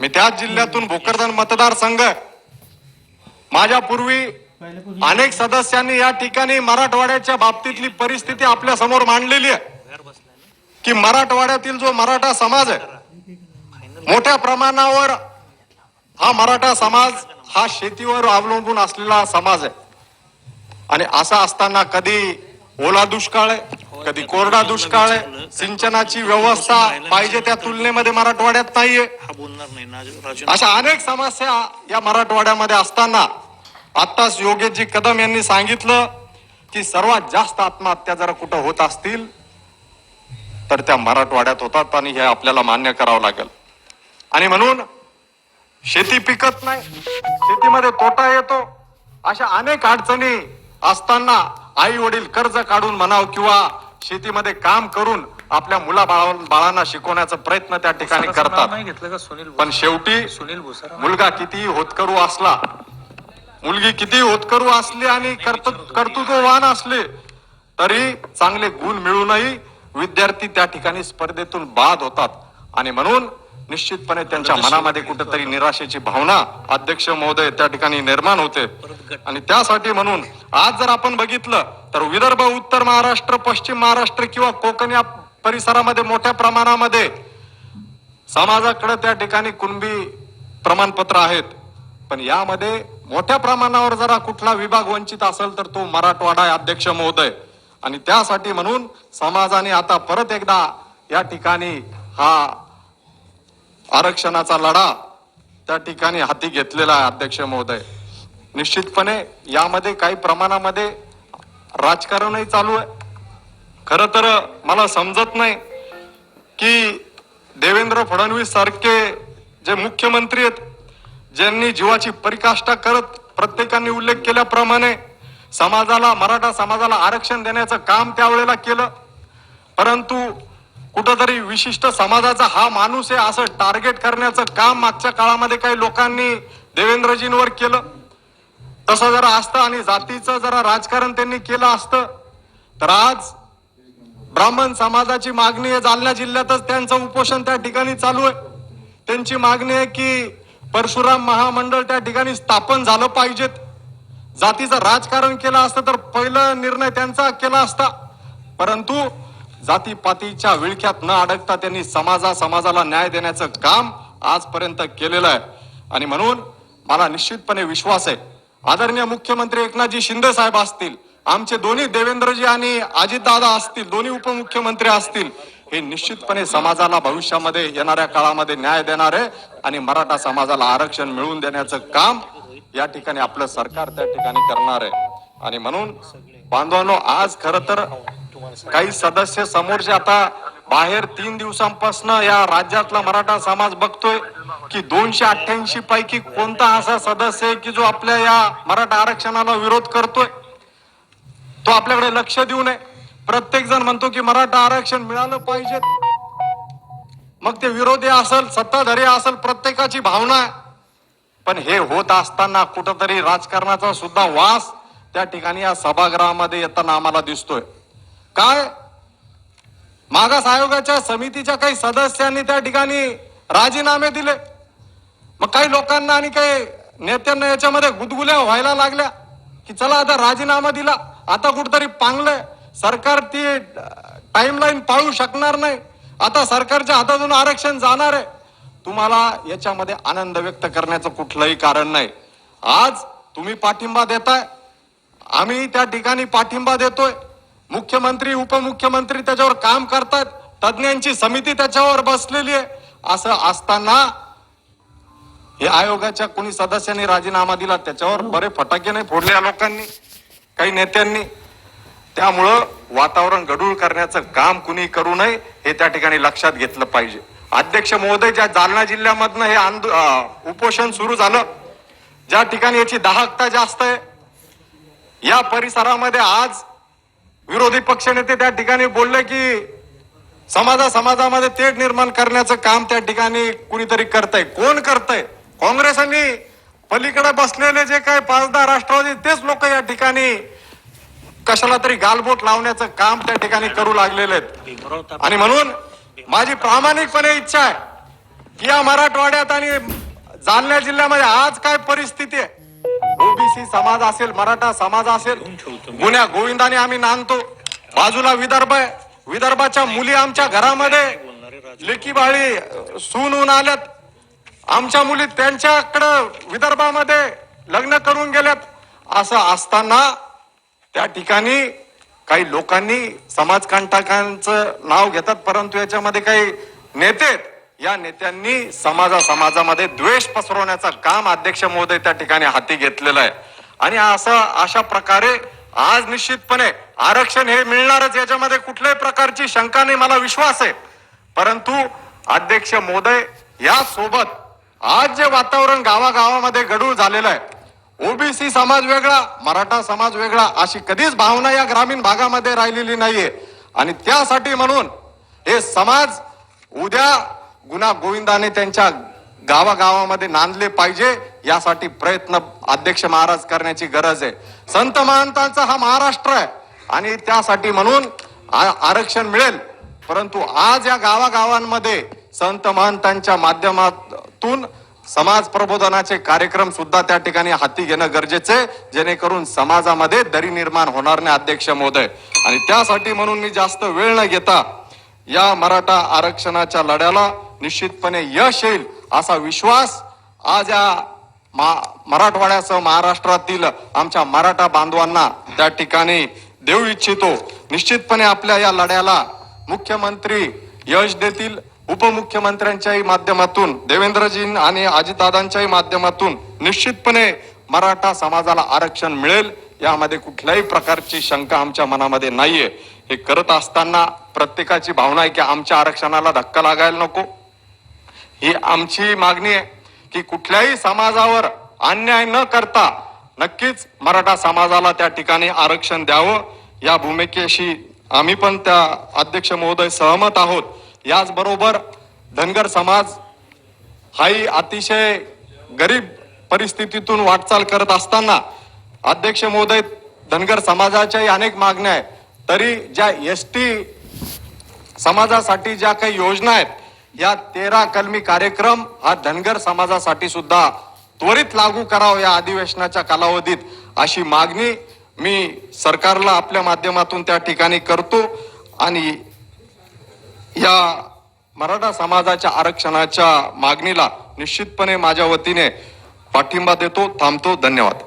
मी त्याच जिल्ह्यातून भोकरदन मतदारसंघ माझ्या पूर्वी अनेक सदस्यांनी या ठिकाणी मराठवाड्याच्या बाबतीतली परिस्थिती आपल्यासमोर मांडलेली आहे. की मराठवाड्यातील जो मराठा समाज आहे मोठ्या प्रमाणावर हा मराठा समाज हा शेतीवर अवलंबून असलेला समाज आहे. आणि असा असताना कधी ओला दुष्काळ आहे कधी कोरडा दुष्काळ आहे सिंचनाची व्यवस्था पाहिजे त्या तुलनेमध्ये मराठवाड्यात नाहीये. अशा अनेक समस्या या मराठवाड्यामध्ये असताना आत्ताच योगेशजी कदम यांनी सांगितलं की सर्वात जास्त आत्महत्या जर कुठं होत असतील तर त्या मराठवाड्यात होतात आणि हे आपल्याला मान्य करावं लागेल. आणि म्हणून शेती पिकत नाही शेतीमध्ये तोटा येतो अशा अनेक अडचणी असताना आई वडील कर्ज काढून म्हणाव किंवा शेतीमध्ये काम करून आपल्या मुला बाळांना शिकवण्याचा प्रयत्न त्या ठिकाणी करतात. पण शेवटी सुनील मुलगा कितीही होतकरू असला मुलगी कितीही होतकरू असली आणि कर्तृ कर्तृत्ववान असले तरी चांगले गुण मिळूनही विद्यार्थी त्या ठिकाणी स्पर्धेतून बाद होतात. आणि म्हणून निश्चितपणे त्यांच्या मनामध्ये कुठेतरी निराशेची भावना अध्यक्ष महोदय त्या ठिकाणी निर्माण होते. आणि त्यासाठी म्हणून आज जर आपण बघितलं तर विदर्भ उत्तर महाराष्ट्र पश्चिम महाराष्ट्र किंवा कोकण या परिसरामध्ये मोठ्या प्रमाणामध्ये समाजाकडे त्या ठिकाणी कुणबी प्रमाणपत्र आहेत. पण यामध्ये मोठ्या प्रमाणावर जरा कुठला विभाग वंचित असेल तर तो मराठवाडा अध्यक्ष महोदय. आणि त्यासाठी म्हणून समाजाने आता परत एकदा या ठिकाणी हा आरक्षणाचा लढा त्या ठिकाणी हाती घेतलेला आहे अध्यक्ष महोदय. निश्चितपणे यामध्ये काही प्रमाणामध्ये राजकारणही चालू आहे. खर तर मला समजत नाही की देवेंद्र फडणवीस सारखे जे मुख्यमंत्री आहेत ज्यांनी जीवाची परिकाष्ठा करत प्रत्येकाने उल्लेख केल्याप्रमाणे समाजाला मराठा समाजाला आरक्षण देण्याचं काम त्यावेळेला केलं. परंतु कुठंतरी विशिष्ट समाजाचा हा माणूस आहे असं टार्गेट करण्याचं काम मागच्या काळामध्ये काही लोकांनी देवेंद्रजींवर केलं. तसं जरा असतं आणि जातीचं जरा राजकारण त्यांनी केलं असतं. तर आज ब्राह्मण समाजाची मागणी आहे. जालना जिल्ह्यातच त्यांचं उपोषण त्या ठिकाणी चालू आहे. त्यांची मागणी आहे की परशुराम महामंडळ त्या ठिकाणी स्थापन झालं पाहिजेत. जातीचं राजकारण केलं असतं तर पहिला निर्णय त्यांचा केला असता. परंतु जातीपातीच्या विळख्यात न अडकता त्यांनी समाजा समाजाला न्याय देण्याचं काम आजपर्यंत केलेलं आहे. आणि म्हणून मला निश्चितपणे विश्वास आहे. आदरणीय मुख्यमंत्री एकनाथजी शिंदे साहेब असतील आमचे दोन्ही देवेंद्रजी आणि अजितदादा असतील दोन्ही उपमुख्यमंत्री असतील हे निश्चितपणे समाजाला भविष्यामध्ये येणाऱ्या काळामध्ये न्याय देणार आहे आणि मराठा समाजाला आरक्षण मिळवून देण्याचं काम या ठिकाणी आपलं सरकार त्या ठिकाणी करणार आहे. आणि म्हणून बांधवांनो आज खर तर काही सदस्य समोरचे आता बाहेर तीन दिवसांपासून या राज्यातला मराठा समाज बघतोय की दोनशे अठ्ठ्याऐंशी पैकी कोणता असा सदस्य आहे की जो आपल्या या मराठा आरक्षणाला विरोध करतोय? तो आपल्याकडे लक्ष देऊ नये प्रत्येक जण म्हणतो की मराठा आरक्षण मिळालं पाहिजे. मग ते विरोधी असेल सत्ताधारी असेल प्रत्येकाची भावना आहे. पण हे होत असताना कुठंतरी राजकारणाचा सुद्धा वास त्या ठिकाणी या सभागृहामध्ये येताना आम्हाला दिसतोय. काय मागास आयोगाच्या समितीच्या काही सदस्यांनी त्या ठिकाणी राजीनामे दिले. मग काही लोकांना आणि काही नेत्यांना याच्यामध्ये गुदगुल्या व्हायला लागल्या की चला आता राजीनामा दिला आता कुठतरी पांगलंय. सरकार ती टाइमलाईन पाळू शकणार नाही. आता सरकारच्या हातातून आरक्षण जाणार आहे. तुम्हाला याच्यामध्ये आनंद व्यक्त करण्याचं कुठलंही कारण नाही. आज तुम्ही पाठिंबा देताय. आम्ही त्या ठिकाणी पाठिंबा देतोय. मुख्यमंत्री उपमुख्यमंत्री त्याच्यावर काम करतात. तज्ज्ञांची समिती त्याच्यावर बसलेली आहे. असं असताना हे आयोगाच्या कोणी सदस्यांनी राजीनामा दिला त्याच्यावर बरे फटाके नाही फोडले या लोकांनी काही नेत्यांनी. त्यामुळं वातावरण गडूळ करण्याचं काम कुणी करू नये हे त्या ठिकाणी लक्षात घेतलं पाहिजे. अध्यक्ष महोदय ज्या जालना जिल्ह्यामधनं हे आंदो उपोषण सुरू झालं ज्या ठिकाणी याची दाहकता जास्त आहे या परिसरामध्ये आज विरोधी पक्षनेते त्या ठिकाणी बोलले की समाजा समाजामध्ये तेढ निर्माण करण्याचं काम त्या ठिकाणी कुणीतरी करतंय. कोण करतंय? आणि पलीकडे बसलेले जे काय पाच दहा राष्ट्रवादी तेच लोक या ठिकाणी कशाला तरी गालबोट लावण्याचं काम त्या ठिकाणी करू लागलेले आहेत. आणि म्हणून माझी प्रामाणिकपणे इच्छा आहे की या मराठवाड्यात आणि जालना जिल्ह्यामध्ये आज काय परिस्थिती आहे? ओबीसी समाज असेल मराठा समाज असेल गुन्ह्या गोविंदाने आम्ही नांदतो. बाजूला विदर्भ आहे. विदर्भाच्या मुली आमच्या घरामध्ये. लेकी बाळी सून होऊन आल्यात. आमच्या मुली त्यांच्याकडं विदर्भामध्ये लग्न करून गेल्यात. असं असताना त्या ठिकाणी काही लोकांनी समाजकंटकांचं नाव घेतात परंतु याच्यामध्ये काही नेते आहेत. या नेत्यांनी समाजा समाजामध्ये द्वेष पसरवण्याचं काम अध्यक्ष महोदय त्या ठिकाणी हाती घेतलेलं आहे. आणि असं अशा प्रकारे आज निश्चितपणे आरक्षण हे मिळणारच याच्यामध्ये कुठल्याही प्रकारची शंका नाही मला विश्वास आहे. परंतु अध्यक्ष महोदय या सोबत आज जे वातावरण गावागावामध्ये गडूळ झालेलं आहे ओबीसी समाज वेगळा मराठा समाज वेगळा अशी कधीच भावना या ग्रामीण भागामध्ये राहिलेली नाहीये. आणि त्यासाठी म्हणून हे समाज उद्या गुन्हा गोविंदाने त्यांच्या गावागावामध्ये नांदले पाहिजे यासाठी प्रयत्न अध्यक्ष महाराज करण्याची गरज आहे. संत महंतांचा हा महाराष्ट्र आहे आणि त्यासाठी म्हणून आरक्षण मिळेल. परंतु आज या गावागावांमध्ये संत महंतांच्या माध्यमातून समाज प्रबोधनाचे कार्यक्रम सुद्धा त्या ठिकाणी हाती घेणं गरजेचे आहे, जेणेकरून समाजामध्ये दरी निर्माण होणार नाही अध्यक्ष महोदय. आणि त्यासाठी म्हणून मी जास्त वेळ न घेता या मराठा आरक्षणाच्या लढ्याला निश्चितपणे यश येईल असा विश्वास आज या मा- मराठवाड्यासह महाराष्ट्रातील आमच्या मराठा बांधवांना त्या ठिकाणी देऊ इच्छितो. निश्चितपणे आपल्या या लढ्याला मुख्यमंत्री यश देतील उपमुख्यमंत्र्यांच्याही माध्यमातून देवेंद्रजी आणि अजितदादांच्याही माध्यमातून निश्चितपणे मराठा समाजाला आरक्षण मिळेल. यामध्ये कुठल्याही प्रकारची शंका आमच्या मनामध्ये नाहीये. हे करत असताना प्रत्येकाची भावना आहे की आमच्या आरक्षणाला धक्का लागायला नको. ही आमची मागणी आहे की कुठल्याही समाजावर अन्याय न करता नक्कीच मराठा समाजाला त्या ठिकाणी आरक्षण द्यावं. या भूमिकेशी आम्ही पण त्या अध्यक्ष महोदय सहमत आहोत. याचबरोबर धनगर समाज हाही अतिशय गरीब परिस्थितीतून वाटचाल करत असताना अध्यक्ष महोदय धनगर समाजाच्याही अनेक मागण्या आहेत. तरी ज्या एस टी समाजासाठी ज्या काही योजना आहेत या तेरा कलमी कार्यक्रम हा धनगर समाजासाठी सुद्धा त्वरित लागू करावं या अधिवेशनाच्या कालावधीत अशी मागणी मी सरकारला आपल्या माध्यमातून त्या ठिकाणी करतो. आणि या मराठा समाजाच्या आरक्षणाच्या मागणीला निश्चितपणे माझ्या वतीने पाठिंबा देतो. थांबतो. धन्यवाद.